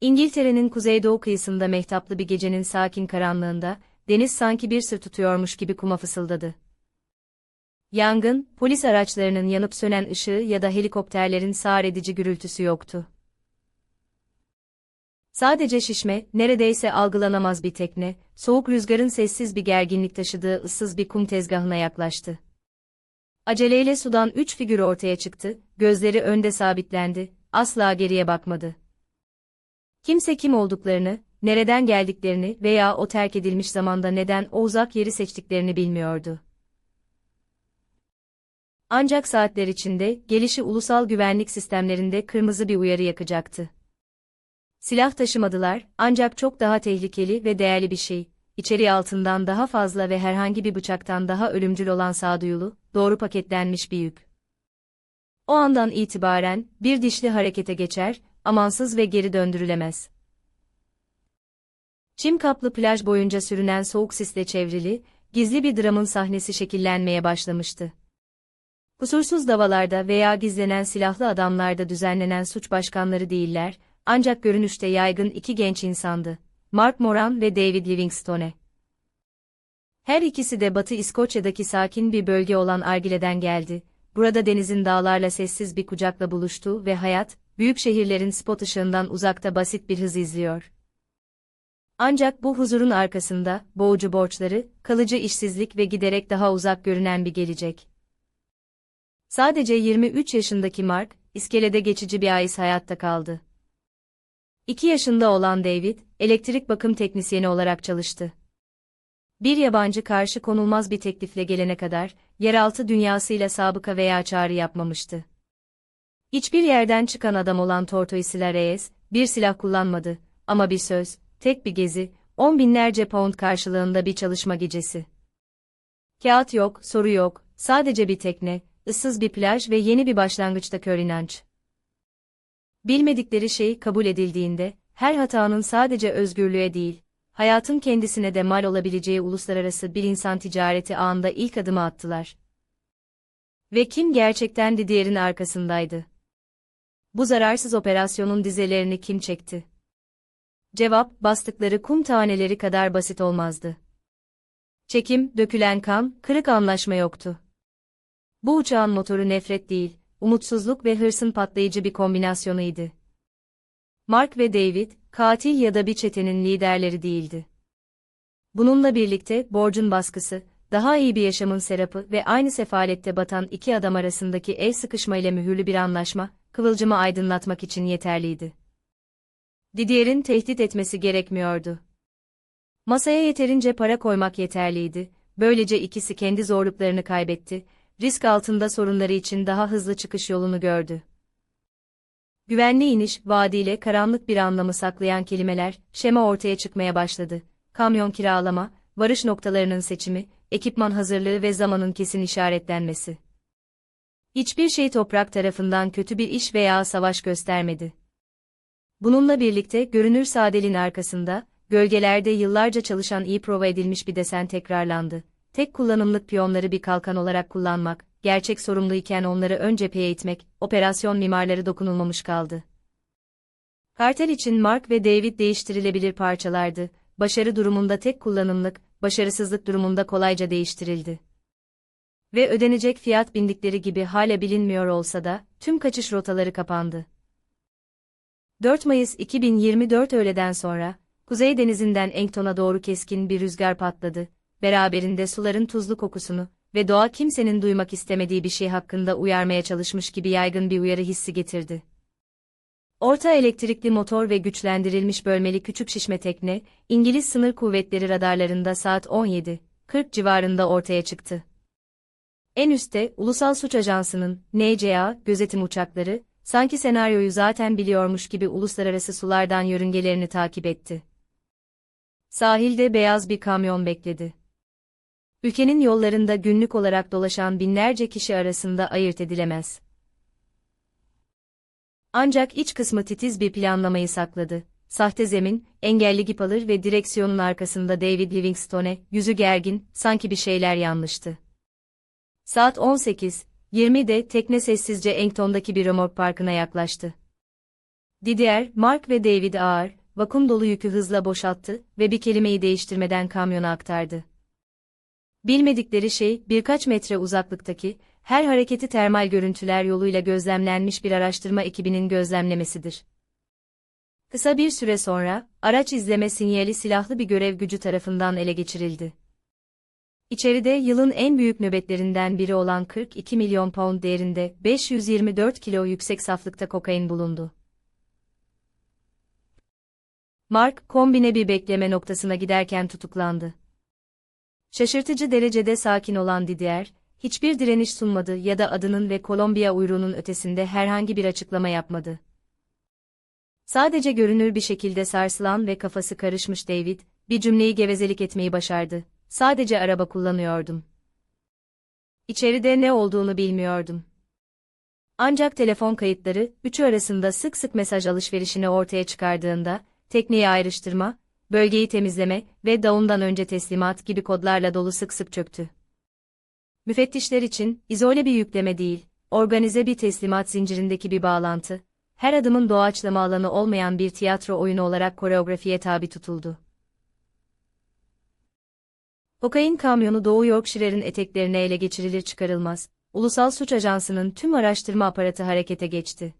İngiltere'nin kuzeydoğu kıyısında mehtaplı bir gecenin sakin karanlığında, deniz sanki bir sır tutuyormuş gibi kuma fısıldadı. Yangın, polis araçlarının yanıp sönen ışığı ya da helikopterlerin sağır edici gürültüsü yoktu. Sadece şişme, neredeyse algılanamaz bir tekne, soğuk rüzgarın sessiz bir gerginlik taşıdığı ıssız bir kum tezgahına yaklaştı. Aceleyle sudan üç figür ortaya çıktı, gözleri önde sabitlendi, asla geriye bakmadı. Kimse kim olduklarını, nereden geldiklerini veya o terk edilmiş zamanda neden o uzak yeri seçtiklerini bilmiyordu. Ancak saatler içinde gelişi ulusal güvenlik sistemlerinde kırmızı bir uyarı yakacaktı. Silah taşımadılar, ancak çok daha tehlikeli ve değerli bir şey, içeriği altından daha fazla ve herhangi bir bıçaktan daha ölümcül olan sağduyulu, doğru paketlenmiş bir yük. O andan itibaren, bir dişli harekete geçer, amansız ve geri döndürülemez. Çim kaplı plaj boyunca sürünen soğuk sisle çevrili, gizli bir dramın sahnesi şekillenmeye başlamıştı. Kusursuz davalarda veya gizlenen silahlı adamlarda düzenlenen suç başkanları değiller, ancak görünüşte yaygın iki genç insandı. Mark Moran ve David Livingstone. Her ikisi de Batı İskoçya'daki sakin bir bölge olan Argile'den geldi. Burada denizin dağlarla sessiz bir kucakla buluştu ve hayat, büyük şehirlerin spot ışığından uzakta basit bir hız izliyor. Ancak bu huzurun arkasında, boğucu borçları, kalıcı işsizlik ve giderek daha uzak görünen bir gelecek. Sadece 23 yaşındaki Mark, iskelede geçici bir ais hayatta kaldı. 2 yaşında olan David, elektrik bakım teknisyeni olarak çalıştı. Bir yabancı karşı konulmaz bir teklifle gelene kadar, yeraltı dünyasıyla sabıka veya çağrı yapmamıştı. Hiçbir yerden çıkan adam olan Tortoisila Reyes, bir silah kullanmadı, ama bir söz, tek bir gezi, on binlerce pound karşılığında bir çalışma gecesi. Kağıt yok, soru yok, sadece bir tekne, ıssız bir plaj ve yeni bir başlangıçta kör inanç. Bilmedikleri şey kabul edildiğinde, her hatanın sadece özgürlüğe değil, hayatın kendisine de mal olabileceği uluslararası bir insan ticareti ağında ilk adımı attılar. Ve kim gerçekten de diğerin arkasındaydı? Bu zararsız operasyonun dizelerini kim çekti? Cevap, bastıkları kum taneleri kadar basit olmazdı. Çekim, dökülen kan, kırık anlaşma yoktu. Bu uçağın motoru nefret değil, umutsuzluk ve hırsın patlayıcı bir kombinasyonuydu. Mark ve David, katil ya da bir çetenin liderleri değildi. Bununla birlikte borcun baskısı, daha iyi bir yaşamın serapı ve aynı sefalette batan iki adam arasındaki el sıkışmayla mühürlü bir anlaşma, kıvılcımı aydınlatmak için yeterliydi. Didier'in tehdit etmesi gerekmiyordu. Masaya yeterince para koymak yeterliydi, böylece ikisi kendi zorluklarını kaybetti, risk altında sorunları için daha hızlı çıkış yolunu gördü. Güvenli iniş, vaadiyle karanlık bir anlamı saklayan kelimeler, şema ortaya çıkmaya başladı. Kamyon kiralama, varış noktalarının seçimi, ekipman hazırlığı ve zamanın kesin işaretlenmesi. Hiçbir şey toprak tarafından kötü bir iş veya savaş göstermedi. Bununla birlikte görünür sadelin arkasında, gölgelerde yıllarca çalışan iyi prova edilmiş bir desen tekrarlandı. Tek kullanımlık piyonları bir kalkan olarak kullanmak, gerçek sorumluyken onları ön cepheye itmek, operasyon mimarları dokunulmamış kaldı. Kartel için Mark ve David değiştirilebilir parçalardı, başarı durumunda tek kullanımlık, başarısızlık durumunda kolayca değiştirildi. Ve ödenecek fiyat bindikleri gibi hala bilinmiyor olsa da, tüm kaçış rotaları kapandı. 4 Mayıs 2024 öğleden sonra, Kuzey Denizi'nden Engton'a doğru keskin bir rüzgar patladı, beraberinde suların tuzlu kokusunu ve doğa kimsenin duymak istemediği bir şey hakkında uyarmaya çalışmış gibi yaygın bir uyarı hissi getirdi. Orta elektrikli motor ve güçlendirilmiş bölmeli küçük şişme tekne, İngiliz sınır kuvvetleri radarlarında saat 17.40 civarında ortaya çıktı. En üstte, Ulusal Suç Ajansı'nın, NCA, gözetim uçakları, sanki senaryoyu zaten biliyormuş gibi uluslararası sulardan yörüngelerini takip etti. Sahilde beyaz bir kamyon bekledi. Ülkenin yollarında günlük olarak dolaşan binlerce kişi arasında ayırt edilemez. Ancak iç kısmı titiz bir planlamayı sakladı. Sahte zemin, engelli gip alır ve direksiyonun arkasında David Livingstone, yüzü gergin, sanki bir şeyler yanlıştı. Saat 18, 20'de tekne sessizce Engton'daki bir römork parkına yaklaştı. Didier, Mark ve David ağır, vakum dolu yükü hızla boşalttı ve bir kelimeyi değiştirmeden kamyona aktardı. Bilmedikleri şey, birkaç metre uzaklıktaki, her hareketi termal görüntüler yoluyla gözlemlenmiş bir araştırma ekibinin gözlemlemesidir. Kısa bir süre sonra, araç izleme sinyali silahlı bir görev gücü tarafından ele geçirildi. İçeride yılın en büyük nöbetlerinden biri olan 42 milyon pound değerinde 524 kilo yüksek saflıkta kokain bulundu. Mark, kombine bir bekleme noktasına giderken tutuklandı. Şaşırtıcı derecede sakin olan Didier, hiçbir direniş sunmadı ya da adının ve Kolombiya uyruğunun ötesinde herhangi bir açıklama yapmadı. Sadece görünür bir şekilde sarsılan ve kafası karışmış David, bir cümleyi gevezelik etmeyi başardı. Sadece araba kullanıyordum. İçeride ne olduğunu bilmiyordum. Ancak telefon kayıtları, üçü arasında sık sık mesaj alışverişini ortaya çıkardığında, tekneyi ayrıştırma, bölgeyi temizleme ve davundan önce teslimat gibi kodlarla dolu sık sık çöktü. Müfettişler için, izole bir yükleme değil, organize bir teslimat zincirindeki bir bağlantı, her adımın doğaçlama alanı olmayan bir tiyatro oyunu olarak koreografiye tabi tutuldu. Kokain kamyonu Doğu Yorkshire'in eteklerine ele geçirilir çıkarılmaz, Ulusal Suç Ajansı'nın tüm araştırma aparatı harekete geçti.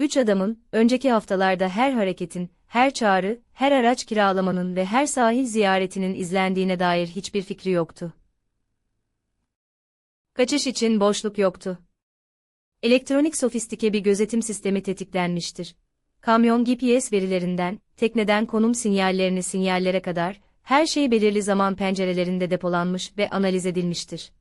Üç adamın, önceki haftalarda her hareketin, her çağrı, her araç kiralamanın ve her sahil ziyaretinin izlendiğine dair hiçbir fikri yoktu. Kaçış için boşluk yoktu. Elektronik sofistike bir gözetim sistemi tetiklenmiştir. Kamyon GPS verilerinden, tekneden konum sinyallerini sinyallere kadar, her şey belirli zaman pencerelerinde depolanmış ve analiz edilmiştir.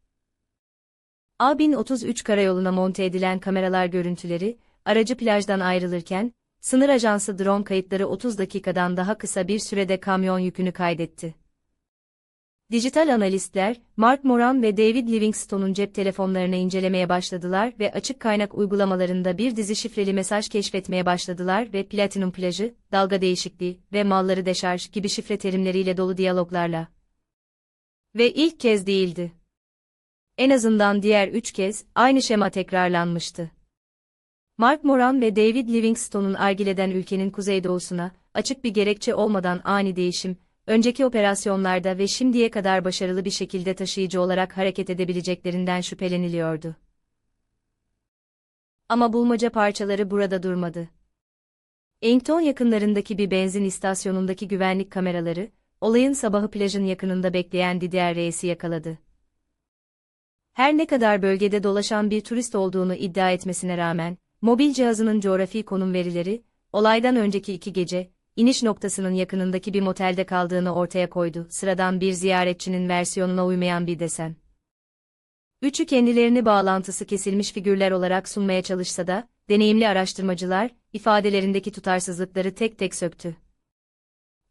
A1033 karayoluna monte edilen kameralar görüntüleri, aracı plajdan ayrılırken, sınır ajansı drone kayıtları 30 dakikadan daha kısa bir sürede kamyon yükünü kaydetti. Dijital analistler, Mark Moran ve David Livingstone'un cep telefonlarını incelemeye başladılar ve açık kaynak uygulamalarında bir dizi şifreli mesaj keşfetmeye başladılar ve Platinum plajı, dalga değişikliği ve malları deşarj gibi şifre terimleriyle dolu diyaloglarla. Ve ilk kez değildi. En azından diğer üç kez aynı şema tekrarlanmıştı. Mark Moran ve David Livingstone'un argileden ülkenin kuzeydoğusuna, açık bir gerekçe olmadan ani değişim, önceki operasyonlarda ve şimdiye kadar başarılı bir şekilde taşıyıcı olarak hareket edebileceklerinden şüpheleniliyordu. Ama bulmaca parçaları burada durmadı. Enkton yakınlarındaki bir benzin istasyonundaki güvenlik kameraları, olayın sabahı plajın yakınında bekleyen Didier Reis'i yakaladı. Her ne kadar bölgede dolaşan bir turist olduğunu iddia etmesine rağmen, mobil cihazının coğrafi konum verileri, olaydan önceki iki gece, iniş noktasının yakınındaki bir motelde kaldığını ortaya koydu. Sıradan bir ziyaretçinin versiyonuna uymayan bir desen. Üçü kendilerini bağlantısı kesilmiş figürler olarak sunmaya çalışsa da, deneyimli araştırmacılar, ifadelerindeki tutarsızlıkları tek tek söktü.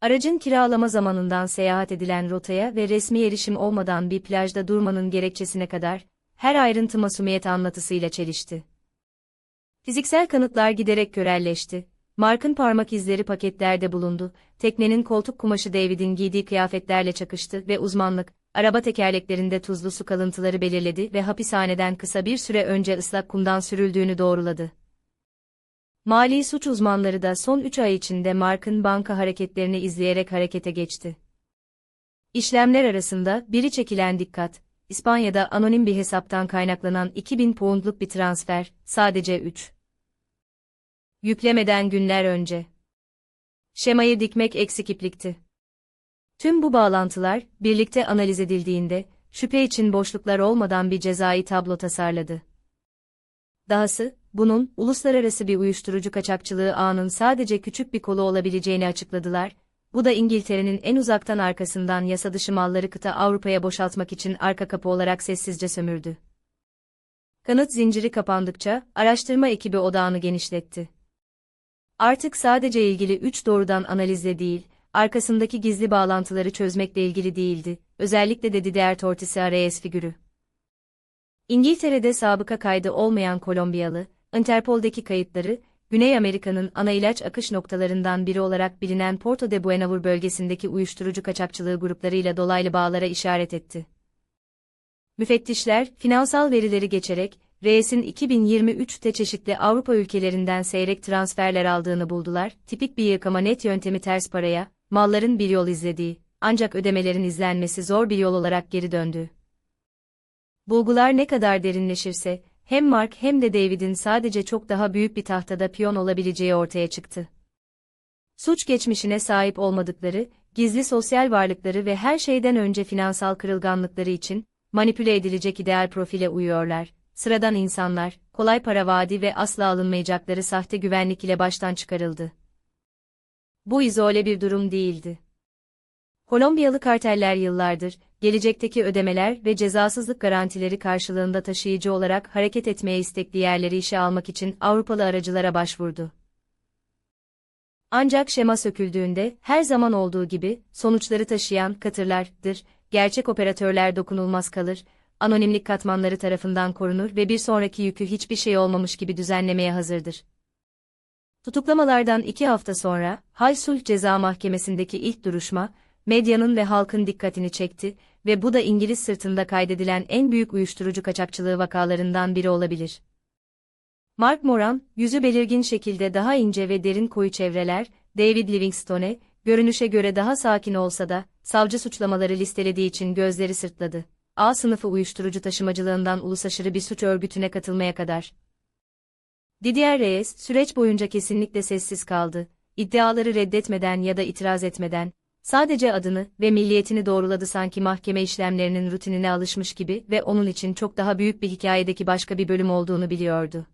Aracın kiralama zamanından seyahat edilen rotaya ve resmi erişim olmadan bir plajda durmanın gerekçesine kadar, her ayrıntı masumiyet anlatısıyla çelişti. Fiziksel kanıtlar giderek körelleşti, Mark'ın parmak izleri paketlerde bulundu, teknenin koltuk kumaşı David'in giydiği kıyafetlerle çakıştı ve uzmanlık, araba tekerleklerinde tuzlu su kalıntıları belirledi ve hapishaneden kısa bir süre önce ıslak kumdan sürüldüğünü doğruladı. Mali suç uzmanları da son 3 ay içinde Mark'ın banka hareketlerini izleyerek harekete geçti. İşlemler arasında biri çekilen dikkat, İspanya'da anonim bir hesaptan kaynaklanan 2000 poundluk bir transfer, sadece 3. Yüklemeden günler önce. Şemayı dikmek eksik iplikti. Tüm bu bağlantılar, birlikte analiz edildiğinde, şüphe için boşluklar olmadan bir cezai tablo tasarladı. Dahası, bunun, uluslararası bir uyuşturucu kaçakçılığı ağının sadece küçük bir kolu olabileceğini açıkladılar, bu da İngiltere'nin en uzaktan arkasından yasa dışı malları kıta Avrupa'ya boşaltmak için arka kapı olarak sessizce sömürdü. Kanıt zinciri kapandıkça, araştırma ekibi odağını genişletti. Artık sadece ilgili üç doğrudan analizle değil, arkasındaki gizli bağlantıları çözmekle ilgili değildi, özellikle de Didier Tortisi Reyes figürü. İngiltere'de sabıka kaydı olmayan Kolombiyalı, Interpol'deki kayıtları, Güney Amerika'nın ana ilaç akış noktalarından biri olarak bilinen Porto de Buenavur bölgesindeki uyuşturucu kaçakçılığı gruplarıyla dolaylı bağlara işaret etti. Müfettişler, finansal verileri geçerek, Reis'in 2023'te çeşitli Avrupa ülkelerinden seyrek transferler aldığını buldular. Tipik bir yıkama net yöntemi ters paraya, malların bir yol izlediği, ancak ödemelerin izlenmesi zor bir yol olarak geri döndü. Bulgular ne kadar derinleşirse, hem Mark hem de David'in sadece çok daha büyük bir tahtada piyon olabileceği ortaya çıktı. Suç geçmişine sahip olmadıkları, gizli sosyal varlıkları ve her şeyden önce finansal kırılganlıkları için, manipüle edilecek ideal profile uyuyorlar. Sıradan insanlar, kolay para vaadi ve asla alınmayacakları sahte güvenlik ile baştan çıkarıldı. Bu izole bir durum değildi. Kolombiyalı karteller yıllardır, gelecekteki ödemeler ve cezasızlık garantileri karşılığında taşıyıcı olarak hareket etmeye istekli yerleri işe almak için Avrupalı aracılara başvurdu. Ancak şema söküldüğünde, her zaman olduğu gibi, sonuçları taşıyan katırlardır, gerçek operatörler dokunulmaz kalır, anonimlik katmanları tarafından korunur ve bir sonraki yükü hiçbir şey olmamış gibi düzenlemeye hazırdır. Tutuklamalardan iki hafta sonra, Hal Sulh Ceza Mahkemesi'ndeki ilk duruşma, medyanın ve halkın dikkatini çekti ve bu da İngiliz sırtında kaydedilen en büyük uyuşturucu kaçakçılığı vakalarından biri olabilir. Mark Moran, yüzü belirgin şekilde daha ince ve derin koyu çevreler, David Livingstone, görünüşe göre daha sakin olsa da, savcı suçlamaları listelediği için gözleri sırtladı. A sınıfı uyuşturucu taşımacılığından ulusaşırı bir suç örgütüne katılmaya kadar. Didier Reyes, süreç boyunca kesinlikle sessiz kaldı. İddiaları reddetmeden ya da itiraz etmeden, sadece adını ve milliyetini doğruladı sanki mahkeme işlemlerinin rutinine alışmış gibi ve onun için çok daha büyük bir hikayedeki başka bir bölüm olduğunu biliyordu.